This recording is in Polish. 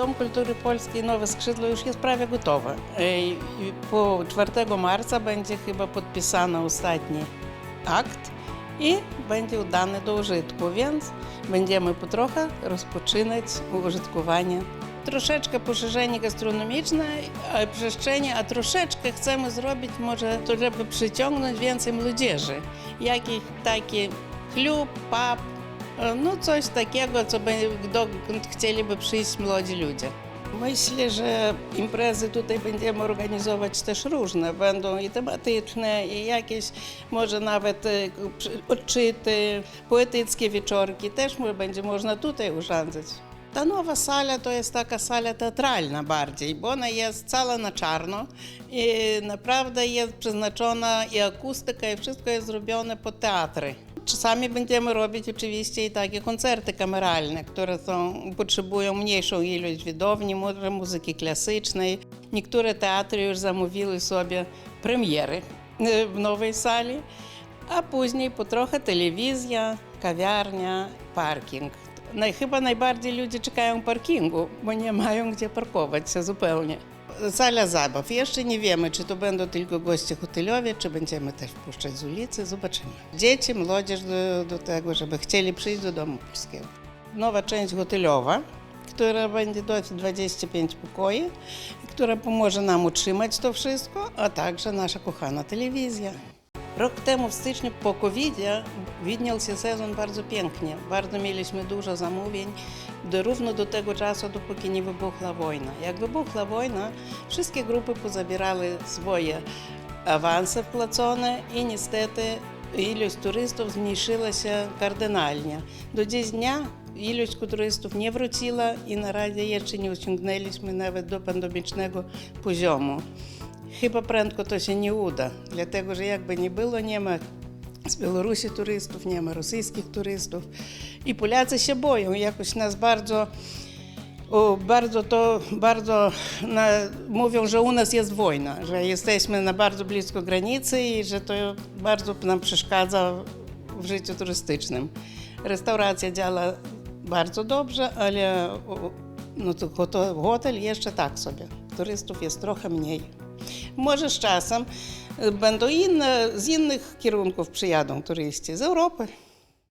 Dom Kultury Polskiej Nowe Skrzydło już jest prawie gotowe. E, Po 4 marca będzie chyba podpisany ostatni akt i będzie oddany do użytku, więc będziemy potrochę rozpoczynać użytkowanie. Troszeczkę poszerzenie gastronomiczne e, przestrzeni, a troszeczkę chcemy zrobić może to, żeby przyciągnąć więcej młodzieży. Jakiś taki klub, pub, e, no coś takiego, co by, dokąd chcieliby przyjść młodzi ludzie. Myślę, że imprezy tutaj będziemy organizować też różne. Będą i tematyczne, i jakieś może nawet e, odczyty, poetyckie wieczorki. Też będzie można tutaj urządzać. Ta nowa sala to jest taka sala teatralna bardziej, bo ona jest cała na czarno i naprawdę jest przeznaczona i akustyka, i wszystko jest zrobione pod teatry. Potrzebują mniejszą ilość widowni, może muzyki klasycznej. Niektóre teatry już zamówiły sobie premiery e, w nowej sali, a później po trochę telewizja, kawiarnia, parking. Naj, chyba najbardziej ludzie czekają parkingu, bo nie mają gdzie parkować się zupełnie. Sala zabaw. Jeszcze nie wiemy, czy to będą tylko goście hotelowi, czy będziemy też wpuszczać z ulicy. Zobaczymy. Dzieci, młodzież do, do tego, żeby chcieli przyjść do domu polskiego. Nowa część hotelowa, która będzie do 25 pokoi, która pomoże nam utrzymać to wszystko, a także nasza kochana telewizja. Rok temu w styczniu po covid widniał się sezon bardzo pięknie. Bardzo mieliśmy dużo zamówień, do, równo do tego czasu, dopóki nie wybuchła wojna. Jak wybuchła wojna, wszystkie grupy pozabierały swoje awanse wpłacone i niestety ilość turystów zmniejszyła się kardynalnie. Do dziś dnia ilość turystów nie wróciła i na razie jeszcze nie osiągnęliśmy nawet do pandemicznego poziomu. Chyba prędko to się nie uda, dlatego że jakby nie było, nie ma z Białorusi turystów, nie ma rosyjskich turystów. I Polacy się boją, jakoś nas bardzo, o, bardzo to, bardzo na, mówią, że u nas jest wojna, że jesteśmy na bardzo blisko granicy i że to bardzo nam przeszkadza w życiu turystycznym. Restauracja działa bardzo dobrze, ale no to hotel jeszcze tak sobie. Turystów jest trochę mniej. Może z czasem y, będą inne, z innych kierunków przyjadą turyści, z Europy.